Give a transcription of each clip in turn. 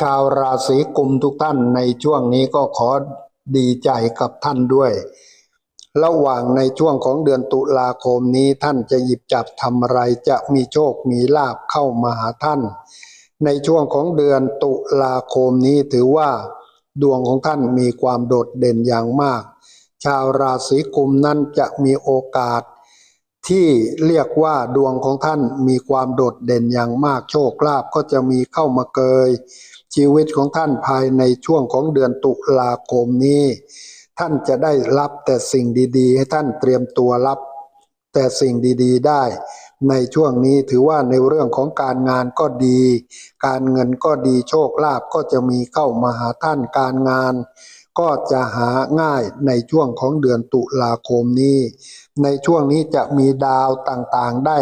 ชาวราศีกุมทุกท่านในช่วงนี้ก็ขอดีใจกับท่านด้วย ระหว่างในช่วงของเดือนตุลาคมนี้ท่านจะหยิบจับทำอะไรจะมีโชคมีลาบเข้ามาหาท่าน ในช่วงของเดือนตุลาคมนี้ถือว่าดวงของท่านมีความโดดเด่นอย่างมาก ชาวราศีกุมนั้นจะมีโอกาส ที่เรียกว่าดวงของท่านมีความโดดเด่นอย่างมากโชคลาภก็จะมีเข้ามาเกย ชีวิตของท่านภายในช่วงของเดือนตุลาคมนี้ ท่านจะได้รับแต่สิ่งดีๆ ให้ท่านเตรียมตัวรับ แต่สิ่งดีๆ ได้ ในช่วงนี้ถือว่าในเรื่องของการงานก็ดี การเงินก็ดีโชคลาภก็จะมีเข้ามาหาท่านการงาน ก็จะหาง่ายในช่วงของเดือนตุลาคมนี้ ในช่วงนี้จะมีดาวต่างๆได้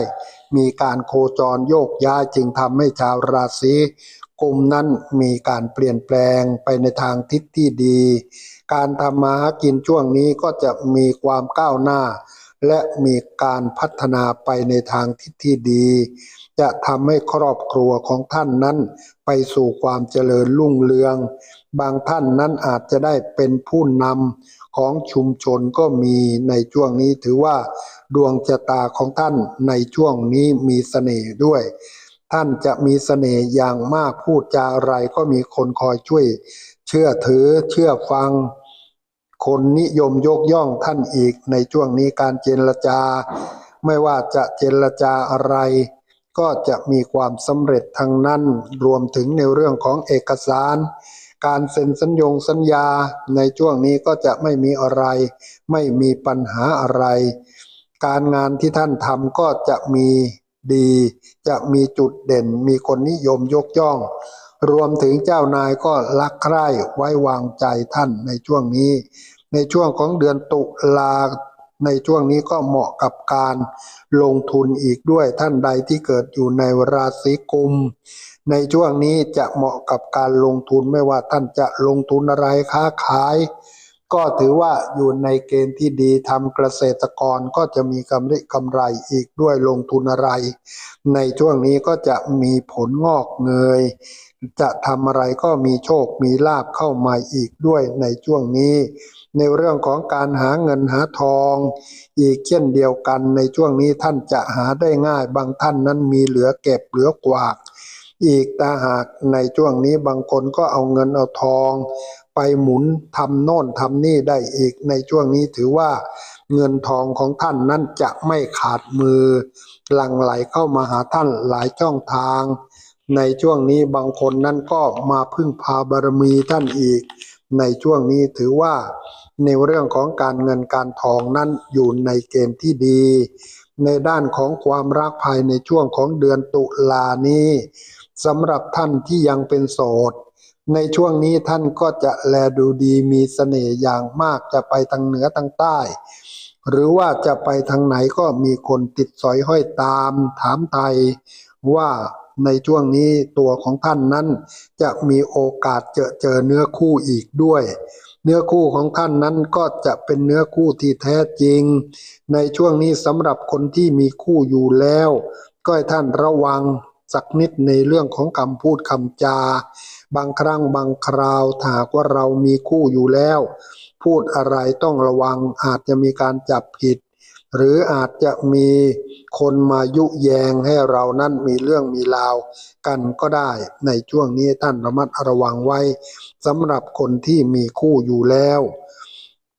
มีการโคจรโยกย้ายจึงทำให้ชาวราศีกุมนั้นมีการเปลี่ยนแปลงไปในทางทิศที่ดี การทำมาหากินช่วงนี้ก็จะมีความก้าวหน้า และมีการพัฒนาไปในทางทิศที่ดี จะทำให้ครอบครัวของท่านนั้น ไปสู่ความเจริญรุ่งเรือง บางท่านนั้นอาจจะได้เป็นผู้นำของชุมชนก็มีในช่วงนี้ถือว่า ดวงชะตาของท่านในช่วงนี้มีเสน่ห์ด้วย ท่านจะมีเสน่ห์อย่างมากพูดจาอะไรก็มีคนคอยช่วย เชื่อถือเชื่อฟังคนนิยมยกย่องท่านอีกในช่วงนี้การเจรจา ไม่ว่าจะเจรจาอะไร ก็จะมีความสำเร็จทางนั้น รวมถึงในเรื่องของเอกสาร การเซ็นสัญญงสัญญา ในช่วงนี้ก็จะไม่มีอะไร ไม่มีปัญหาอะไร การงานที่ท่านทำก็จะมีดี จะมีจุดเด่น มีคนนิยมยกย่อง รวมถึงเจ้านายก็รักใคร่ไว้วางใจท่านในช่วงนี้ ในช่วงของเดือนตุลา ในช่วงนี้ก็เหมาะกับการลงทุนอีกด้วยท่านใดที่เกิดอยู่ในราศีกุม ในช่วงนี้จะเหมาะกับการลงทุนไม่ว่าท่านจะลงทุนอะไรค้าขาย ก็ถือว่าอยู่ในเกณฑ์ที่ดีทำเกษตรกรก็จะมีกำไรกำไรอีกด้วยลงทุนอะไร ในช่วงนี้ก็จะมีผลงอกเงย จะทำอะไรก็มีโชคมีลาบเข้ามาอีกด้วยในช่วงนี้ ในเรื่องของการหาเงินหาทอง อีกเช่นเดียวกันในช่วงนี้ท่านจะหาได้ง่ายบางท่านนั้นมีเหลือเก็บเหลือกวากอีกตาหากในช่วงนี้บางคนก็เอาเงินเอาทอง ไปหมุนทำโน่นทำนี่ได้อีกในช่วงนี้ถือว่าเงินทองของท่านนั้นจะไม่ขาดมือหลั่งไหลเข้ามาหาท่านหลายช่องทาง ในช่วงนี้บางคนนั้นก็มาพึ่งพาบารมีท่านอีก ในช่วงนี้ถือว่าในเรื่องของการเงินการทองนั้นอยู่ในเกณฑ์ที่ดี ในด้านของความรักภายในช่วงของเดือนตุลานี้สำหรับท่านที่ยังเป็นโสด ในช่วงนี้ท่านก็จะแลดูดีมีเสน่ห์อย่างมากจะไปทางเหนือทางใต้ หรือว่าจะไปทางไหนก็มีคนติดสอยห้อยตามถามไทยว่าในช่วงนี้ตัวของท่านนั้น จะมีโอกาสเจอเจอเนื้อคู่อีกด้วย เนื้อคู่ของท่านนั้นก็จะเป็นเนื้อคู่ที่แท้จริง ในช่วงนี้สำหรับคนที่มีคู่อยู่แล้ว ก็ให้ท่านระวังสักนิดในเรื่องของคำพูดคำจา บางครั้งบางคราวถาหากว่าเรามีคู่อยู่แล้ว พูดอะไรต้องระวังอาจจะมีการจับผิด หรืออาจจะมีคนมายุแยงให้เรานั้นมีเรื่องมีราวกันก็ได้ในช่วงนี้ท่านระมัดระวังไว้สำหรับคนที่มีคู่อยู่แล้ว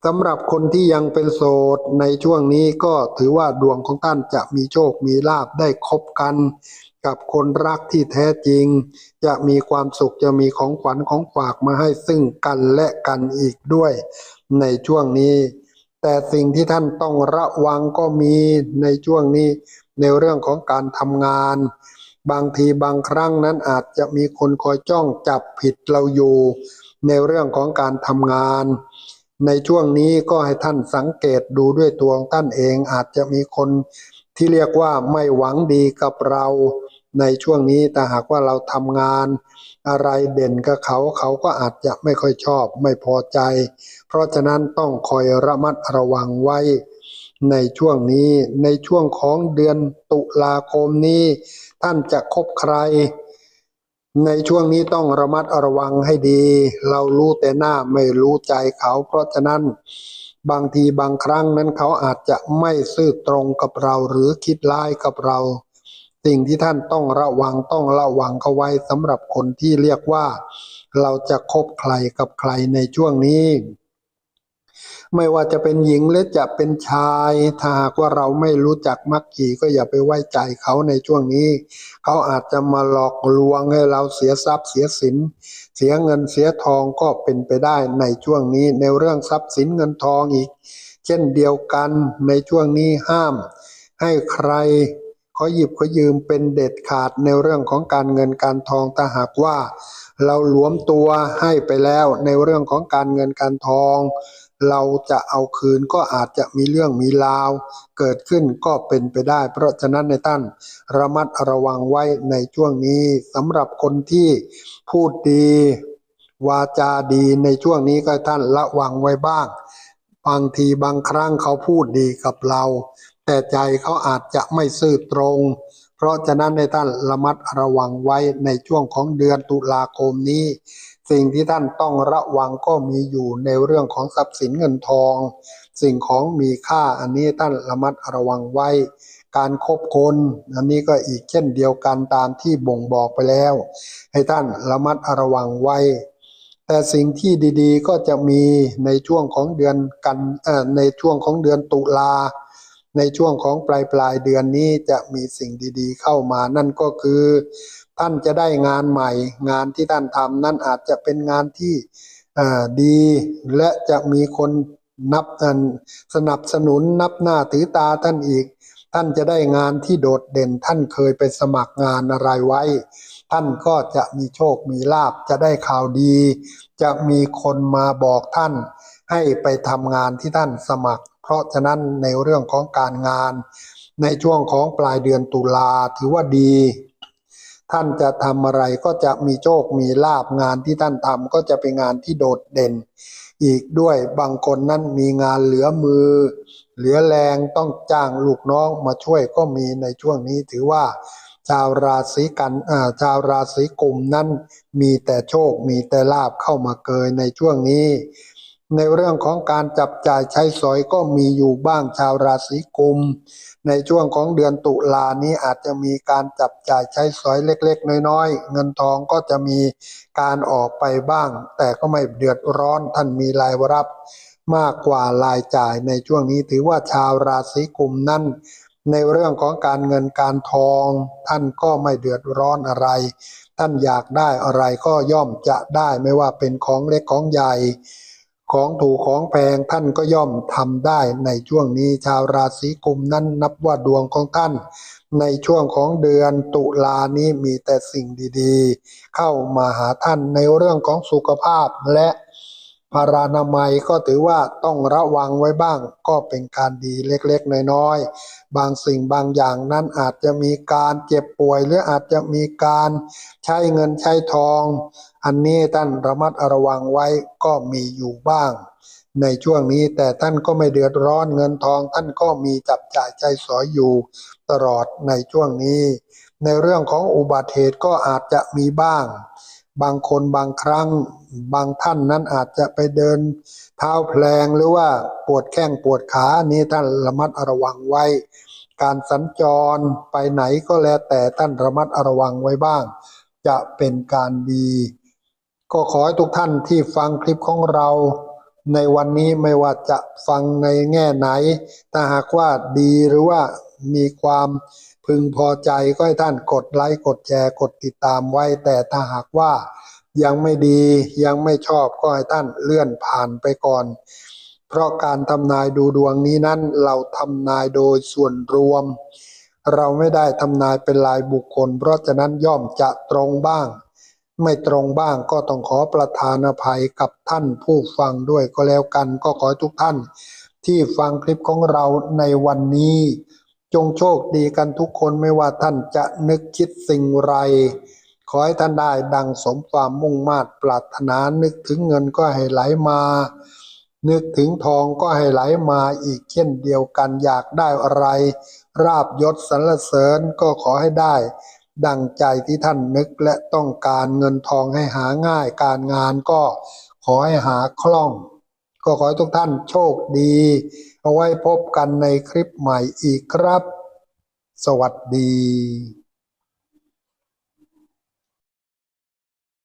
สำหรับคนที่ยังเป็นโสดในช่วงนี้ก็ถือว่าดวงของท่านจะมีโชคมีลาบได้คบกัน กับคนรักที่แท้จริง จะมีความสุขจะมีของขวัญของฝากมาให้ซึ่งกันและกันอีกด้วยในช่วงนี้ แต่สิ่งที่ท่านต้องระวังก็มีในช่วงนี้ในเรื่องของการทำงาน บางทีบางครั้งนั้นอาจจะมีคนคอยจ้องจับผิดเราอยู่ ในเรื่องของการทำงาน ในช่วงนี้ก็ให้ท่านสังเกตดูด้วยตัวของท่านเองอาจจะมีคนที่เรียกว่าไม่หวังดีกับเราในช่วงนี้แต่หากว่าเราทำงาน อะไรเด่นกับเขาเขาก็อาจจะไม่ค่อยชอบไม่พอใจ เพราะฉะนั้นต้องคอยระมัดระวังไว้ ในช่วงนี้ในช่วงของเดือนตุลาคมนี้ ท่านจะคบใคร ในช่วงนี้ต้องระมัดระวังให้ดี เรารู้แต่หน้าไม่รู้ใจเขา เพราะฉะนั้น บางทีบางครั้งนั้นเขาอาจจะไม่ซื่อตรงกับเราหรือคิดร้ายกับเรา สิ่งที่ท่านต้องระวังต้องระวังเขาไว้สำหรับคนที่เรียกว่า เราจะคบใครกับใครในช่วงนี้ ไม่ว่าจะเป็นหญิงหรือจะเป็นชาย ถ้าหากว่าเราไม่รู้จักมักขี่ก็อย่าไปไว้ใจเขาในช่วงนี้ เขาอาจจะมาหลอกลวงให้เราเสียทรัพย์เสียสิน เสียเงินเสียทองก็เป็นไปได้ในช่วงนี้ ในเรื่องทรัพย์สินเงินทองอีก เช่นเดียวกันในช่วงนี้ห้าม ให้ใครขอหยิบขอยืมเป็นเด็ดขาดในเรื่องของการเงินการทองถ้าหากว่า เราหลวมตัวให้ไปแล้วในเรื่องของการเงินการทอง เราจะเอาคืนก็อาจจะมีเรื่องมีราว เกิดขึ้นก็เป็นไปได้ เพราะฉะนั้นในท่านระมัดระวังไว้ในช่วงนี้สำหรับคนที่พูดดี วาจาดีในช่วงนี้ก็ท่านระวังไว้บ้าง บางทีบางครั้งเขาพูดดีกับเรา แต่ใจเขาอาจจะไม่ซื่อตรง เพราะฉะนั้นในท่านระมัดระวังไว้ในช่วงของเดือนตุลาคมนี้ สิ่งที่ท่านต้องระวังก็มีอยู่ในเรื่องของทรัพย์สินเงินทอง สิ่งของมีค่าอันนี้ท่านระมัดระวังไว้ การคบคนอันนี้ก็อีกเช่นเดียวกันตามที่บ่งบอกไปแล้ว ให้ท่านระมัดระวังไว้ แต่สิ่งที่ดีๆก็จะมีในช่วงของเดือนกันในช่วงของเดือนตุลาในช่วงของปลายปลายเดือนนี้จะมีสิ่งดีๆ เข้ามานั่นก็คือ ท่านจะได้งานใหม่ งานที่ท่านทำนั่นอาจจะเป็นงานที่ดี และจะมีคนนับสนับสนุนนับหน้าถือตาท่านอีก ท่านจะได้งานที่โดดเด่น ท่านเคยไปสมัครงานอะไรไว้ ท่านก็จะมีโชคมีลาบจะได้ข่าวดี จะมีคนมาบอกท่าน ให้ไปทำงานที่ท่านสมัคร เพราะฉะนั้นในเรื่องของการงาน ในช่วงของปลายเดือนตุลาถือว่าดี ท่านจะทำอะไรก็จะมีโชค มีลาบงานที่ท่านทำก็จะเป็นงานที่โดดเด่น อีกด้วยบางคนนั้นมีงานเหลือมือ เหลือแรงต้องจ้างลูกน้องมาช่วยก็มีในช่วงนี้ถือว่า ชาวราศีกันชาวราศีกุมนั้นมีแต่โชคมีแต่ลาบเข้ามาเกยในช่วงนี้ ในเรื่องของการจับจ่ายใช้สอยก็มีอยู่บ้างชาวราศีกุม ในช่วงของเดือนตุลานี้อาจจะมีการจับจ่ายใช้สอยเล็ก ๆ น้อยๆ เงินทองก็จะมีการออกไปบ้าง แต่ก็ไม่เดือดร้อนท่านมีรายรับมากกว่ารายจ่ายในช่วงนี้ถือว่าชาวราศีกุมนั้นในเรื่องของการเงินการทอง ท่านก็ไม่เดือดร้อนอะไร ท่านอยากได้อะไรก็ย่อมจะได้ไม่ว่าเป็นของเล็กของใหญ่ ของถูกของแพงท่านก็ย่อมทำได้ในช่วงนี้ชาวราศีกุมนั้นนับว่าดวงของท่าน ในช่วงของเดือนตุลานี้มีแต่สิ่งดีๆ เข้ามาหาท่านในเรื่องของสุขภาพและพารานามัยก็ถือว่าต้องระวังไว้บ้าง ก็เป็นการดีเล็กๆ น้อยๆ บางสิ่งบางอย่างนั้นอาจจะมีการเจ็บป่วย หรืออาจจะมีการใช้เงินใช้ทอง อันนี้ท่านระมัดระวังไว้ก็มีอยู่บ้าง ในช่วงนี้แต่ท่านก็ไม่เดือดร้อนเงินทอง ท่านก็มีจับจ่ายใจสอยอยู่ตลอดในช่วงนี้ ในเรื่องของอุบัติเหตุก็อาจจะมีบ้าง บางคนบางครั้ง บางท่านนั้นอาจจะไปเดิน เท้าแพลงหรือว่าปวดแข้งปวดขานนี้ท่านระมัดระวังไว้ การสัญจรไปไหนก็แล้วแต่ท่านระมัดระวังไว้บ้าง จะเป็นการดี ก็ขอให้ทุกท่านที่ฟังคลิปของเราในวันนี้ไม่ว่าจะฟังในแง่ไหน ถ้าหากว่าดีหรือว่ามีความพึงพอใจก็ให้ท่านกดไลค์กดแชร์กดติดตามไว้ แต่ถ้าหากว่ายังไม่ดียังไม่ชอบก็ให้ท่านเลื่อนผ่านไปก่อน เพราะการทำนายดูดวงนี้นั้นเราทำนายโดยส่วนรวม เราไม่ได้ทำนายเป็นรายบุคคล เพราะฉะนั้นย่อมจะตรงบ้าง ไม่ตรงบ้างก็ต้องขอประทานอภัยกับท่านผู้ฟังด้วยก็แล้วกันก็ขอให้ทุกท่าน ที่ฟังคลิปของเราในวันนี้ จงโชคดีกันทุกคนไม่ว่าท่านจะนึกคิดสิ่งไร ขอให้ท่านได้ดังสมความมุ่งมา่ปรารถนานึกถึงเงินก็ให้ไหลมา นึกถึงทองก็ให้ไหลมาอีกเช่นเดียวกันอยากได้อะไร ราบยศสรรเสริญก็ขอให้ได้ ดังใจที่ท่านนึกและต้องการเงินทองให้หาง่าย การงานก็ขอให้หาคล่อง ก็ขอให้ทุกท่านโชคดี เอาไว้พบกันในคลิปใหม่อีกครับ สวัสดี